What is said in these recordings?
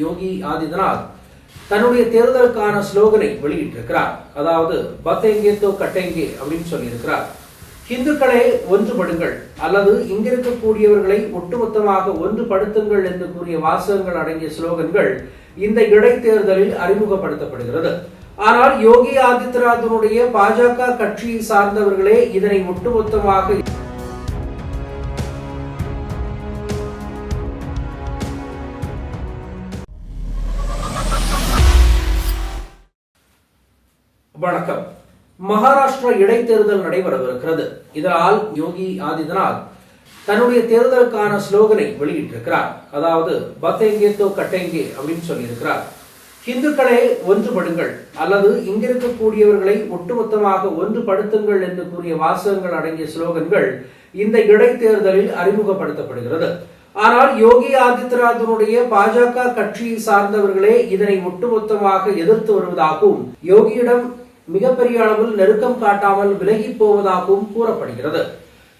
யோகி ஆதித்யநாத் தன்னுடைய தேர்தலுக்கான ஸ்லோகனை வெளியிட்டிருக்கிறார். அதாவது பத்தெங்கே தோ கட்டெங்கே அப்படின்னு சொல்லியிருக்கிறார். இந்துக்களே ஒன்றுபடுங்கள் அல்லது இங்கிருக்கக்கூடியவர்களை ஒட்டுமொத்தமாக ஒன்றுபடுத்துங்கள் என்று கூறிய வாசகங்கள் அடங்கிய ஸ்லோகன்கள் இந்த இடைத்தேர்தலில் அறிமுகப்படுத்தப்படுகிறது. ஆனால் யோகி ஆதித்யநாத்தினுடைய பாஜக கட்சியை சார்ந்தவர்களே இதனை ஒட்டுமொத்தமாக வணக்கம். மகாராஷ்டிரா இடைத்தேர்தல் நடைபெறவிருக்கிறது. இதனால் யோகி ஆதித்யநாத் தன்னுடைய தேர்தலுக்கான ஸ்லோகனை வெளியிட்டிருக்கிறார். அதாவது பத்தெங்கே தோ கட்டெங்கே அப்படின்னு சொல்லியிருக்கிறார். இந்துக்களே ஒன்றுபடுங்கள். அல்லது இங்கிருக்கக்கூடியவர்களை ஒட்டுமொத்தமாக ஒன்றுபடுத்துங்கள் என்று கூறிய வாசகங்கள் அடங்கிய ஸ்லோகன்கள் இந்த இடைத்தேர்தலில் அறிமுகப்படுத்தப்படுகிறது. ஆனால் யோகி ஆதித்யநாத்தினுடைய பாஜக கட்சியை சார்ந்தவர்களே இதனை ஒட்டுமொத்தமாக எதிர்த்து வருவதாகவும் யோகியிடம் மிகப்பெரிய அளவில் நெருக்கம் காட்டாமல் விலகி போவதாகவும் கூறப்படுகிறது.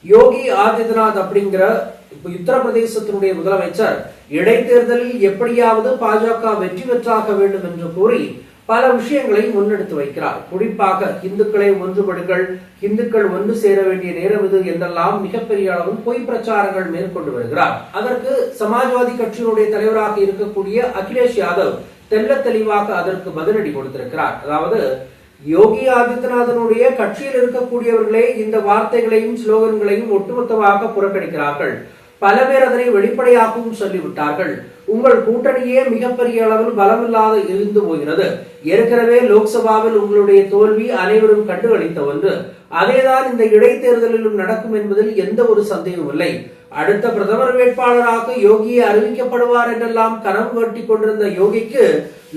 யோகி ஆதித்யநாத் அப்படிங்கிற இப்ப உத்தரப்பிரதேசத்தினுடைய முதலமைச்சர் இடைத்தேர்தலில் எப்படியாவது பாஜக வெற்றி பெற்றாக வேண்டும் என்று கூறி பல விஷயங்களை முன்னெடுத்து வைக்கிறார். குறிப்பாக இந்துக்களை ஒன்றுபடுங்கள் இந்துக்கள் ஒன்று சேர வேண்டிய நேரம் இது என்றெல்லாம் மிகப்பெரிய அளவில் பொய் பிரச்சாரங்கள் மேற்கொண்டு வருகிறார். அதற்கு சமாஜ்வாதி கட்சியினுடைய தலைவராக இருக்கக்கூடிய அகிலேஷ் யாதவ் தெல்ல தெளிவாக அதற்கு பதிலடி கொடுத்திருக்கிறார். அதாவது யோகி ஆதித்யநாதனுடைய கட்சியில் இருக்கக்கூடியவர்களே இந்த வார்த்தைகளையும் ஸ்லோகன்களையும் ஒட்டுமொத்தமாக புறக்கணிக்கிறார்கள். பல பேர் அதனை வெளிப்படையாகவும் சொல்லிவிட்டார்கள். உங்கள் கூட்டணியே மிகப்பெரிய அளவில் பலமில்லாத இருந்து போகிறது. ஏற்கனவே லோக்சபாவில் உங்களுடைய தோல்வி அனைவரும் கண்டுகளித்த ஒன்று. அதேதான் இந்த இடைத்தேர்தலிலும் நடக்கும் என்பதில் எந்த ஒரு சந்தேகமும் இல்லை. அடுத்த பிரதமர் வேட்பாளராக யோகியை அறிவிக்கப்படுவார் என்றெல்லாம் கனவு கட்டி கொண்டிருந்த யோகிக்கு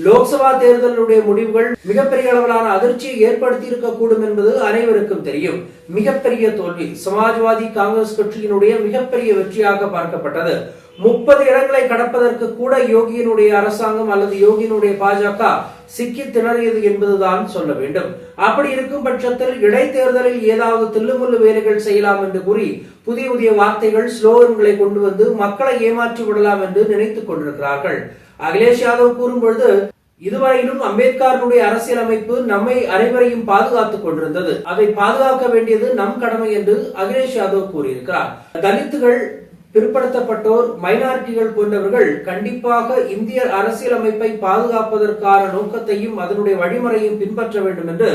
லோக்சபா தேர்தலுடைய முடிவுகள் மிகப்பெரிய அளவிலான அதிர்ச்சியை ஏற்படுத்தி இருக்கக்கூடும் என்பது அனைவருக்கும் தெரியும். மிகப்பெரிய தோல்வி. சமாஜ்வாதி காங்கிரஸ் கட்சியினுடைய மிகப்பெரிய வெற்றியாக பார்க்கப்பட்டது. முப்பது இடங்களை கடப்பதற்கு கூட யோகியினுடைய அரசாங்கம் அல்லது யோகியினுடைய பாஜக சிக்கி திணறியது என்பதுதான் சொல்ல வேண்டும். அப்படி இருக்கும் பட்சத்தில் இடைத்தேர்தலில் ஏதாவது தில்லுமுள்ளு வேலைகள் செய்யலாம் என்று கூறி புதிய புதிய வார்த்தைகள் ஸ்லோகன்களை கொண்டு வந்து மக்களை ஏமாற்றி விடலாம் என்று நினைத்துக் கொண்டிருக்கிறார்கள். அகிலேஷ் யாதவ் கூறும்பொழுது இதுவரையிலும் அம்பேத்கருடைய அரசியலமைப்பு நம்மை அனைவரையும் பாதுகாத்துக் கொண்டிருந்தது. அதை பாதுகாக்க வேண்டியது நம் கடமை என்று அகிலேஷ் யாதவ் கூறியிருக்கிறார். தலித்துகள் பிற்படுத்தப்பட்டோர் மைனாரிட்டிகள் போன்றவர்கள் கண்டிப்பாக இந்திய அரசியலமைப்பை பாதுகாப்பதற்கான நோக்கத்தையும் அதனுடைய வழிமுறையும் பின்பற்ற வேண்டும் என்று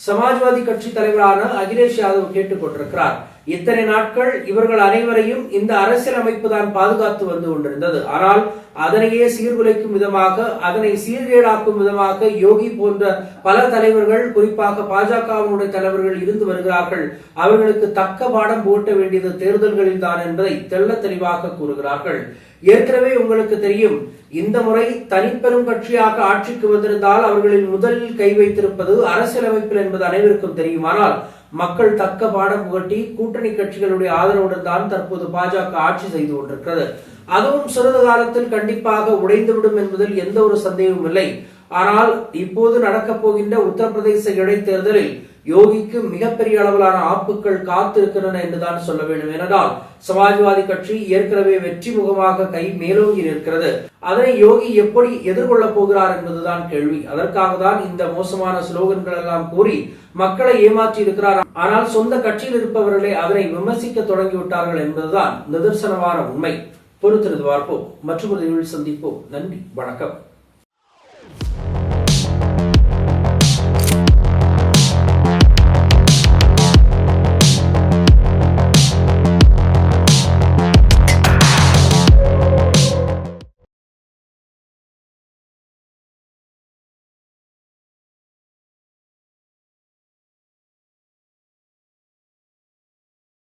சமாஜ்வாதி கட்சி தலைவரான அகிலேஷ் யாதவ் கேட்டுக் கொண்டிருக்கிறார் இத்தனை நாட்கள் இவர்கள் அனைவரையும் இந்த அரசியலமைப்பு தான் பாதுகாத்து வந்து கொண்டிருந்தது. ஆனால் அதனையே சீர்குலைக்கும் விதமாக அதனை சீர்கேடாக்கும் விதமாக யோகி போன்ற பல தலைவர்கள் குறிப்பாக பாஜகவினுடைய தலைவர்கள் இருந்து வருகிறார்கள். அவர்களுக்கு தக்க பாடம் போட்ட வேண்டியது தேர்தல்களில் தான் என்பதை தெள்ள தெளிவாக கூறுகிறார்கள். ஏற்கனவே உங்களுக்கு தெரியும் இந்த முறை தனிப்பெரும் கட்சியாக ஆட்சிக்கு வந்திருந்தால் அவர்களின் முதலில் கை வைத்திருப்பது அரசியலமைப்பில் என்பது அனைவருக்கும் தெரியுமானால் மக்கள் தக்க பாடம் புகட்டி கூட்டணி கட்சிகளுடைய ஆதரவுடன் தான் தற்போது பாஜக ஆட்சி செய்து கொண்டிருக்கிறது. அதுவும் சிறிது காலத்தில் கண்டிப்பாக உடைந்துவிடும் என்பதில் எந்த ஒரு சந்தேகமும் இல்லை. ஆனால் இப்போது நடக்கப் போகின்ற உத்தரப்பிரதேச இடைத்தேர்தலில் யோகிக்கு மிகப்பெரிய அளவிலான ஆப்புகள் காத்திருக்கின்றன என்றுதான் சொல்ல வேண்டும். ஏனென்றால் சமாஜ்வாதி கட்சி ஏற்கனவே வெற்றி முகமாக கை மேலோங்கி நிற்கிறது. அதனை யோகி எப்படி எதிர்கொள்ளப் போகிறார் என்பதுதான் கேள்வி. அதற்காக தான் இந்த மோசமான ஸ்லோகன்கள் எல்லாம் கூறி மக்களை ஏமாற்றி இருக்கிறார். ஆனால் சொந்த கட்சியில் இருப்பவர்களே அதனை விமர்சிக்க தொடங்கிவிட்டார்கள் என்பதுதான் நிதர்சனமான உண்மை. பொறுத்திருந்து பார்ப்போம். மற்றொரு சந்திப்போம். நன்றி. வணக்கம்.